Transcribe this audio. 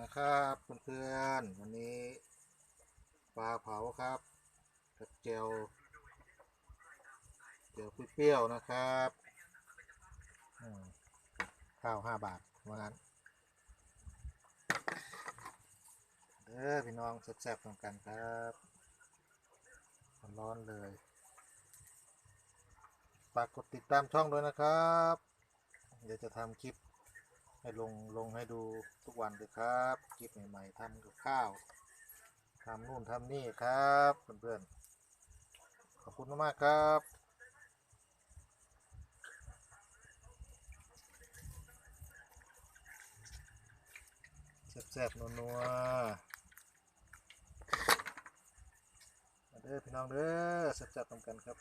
นะครับเพื่อนๆวันนี้ปลาเผาครับกับเจลเจลเปรี้ยวๆนะครับข้าวห้าบาทว่างั้นเด้อพี่น้องแซ่บๆตรงกันครับร้อนเลยฝากกดติดตามช่องด้วยนะครับ เดี๋ยวจะทำคลิป ให้ลงลงให้ดูทุกวันเลยครับคลิปใหม่ๆทำกับข้าวทำนู่นทำนี่ครับเพื่อนๆขอบคุณมากครับแซ่บๆนัวๆมาเด้อพี่น้องเด้อแซ่บๆตรงกันครับ